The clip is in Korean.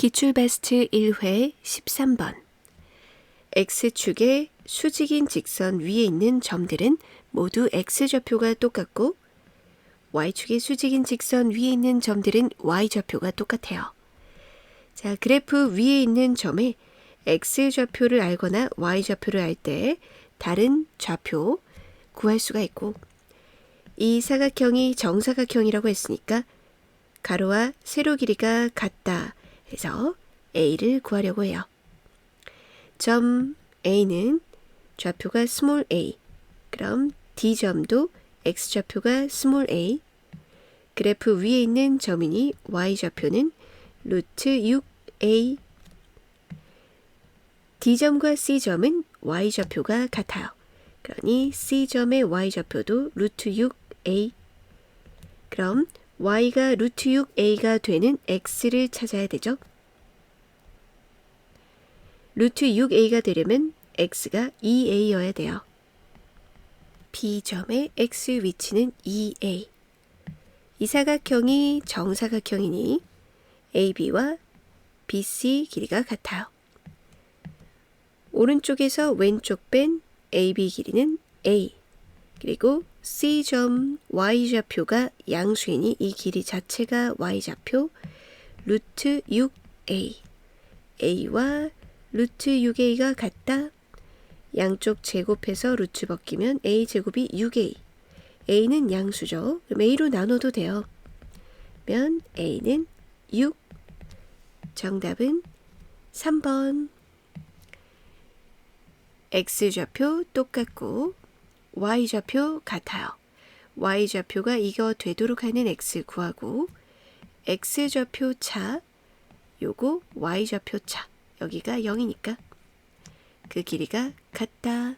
기출베스트 1회 13번 X축의 수직인 직선 위에 있는 점들은 모두 X좌표가 똑같고 Y축의 수직인 직선 위에 있는 점들은 Y좌표가 똑같아요. 자, 그래프 위에 있는 점에 X좌표를 알거나 Y좌표를 알 때 다른 좌표 구할 수가 있고 이 사각형이 정사각형이라고 했으니까 가로와 세로 길이가 같다 해서 A를 구하려고 해요. 점 A는 좌표가 스몰 a, 그럼 D점도 X좌표가 스몰 a, 그래프 위에 있는 점이니 Y좌표는 루트 6a, D점과 C점은 Y좌표가 같아요. 그러니 C점의 Y좌표도 루트 6a, 그럼 y가 루트 6a가 되는 x를 찾아야 되죠. 루트 6a가 되려면 x가 2a여야 돼요. B점의 x 위치는 2a. 이 사각형이 정사각형이니 AB와 BC 길이가 같아요. 오른쪽에서 왼쪽 뺀 AB 길이는 A. 그리고 C점 Y좌표가 양수이니 이 길이 자체가 Y좌표 루트 6A A와 루트 6A가 같다. 양쪽 제곱해서 루트 벗기면 A 제곱이 6A A는 양수죠. 그럼 A로 나눠도 돼요. 면 A는 6 정답은 3번 X좌표 똑같고 y좌표 같아요. y좌표가 이거 되도록 하는 x 구하고 x좌표 차 요거 y좌표 차 여기가 0이니까 그 길이가 같다.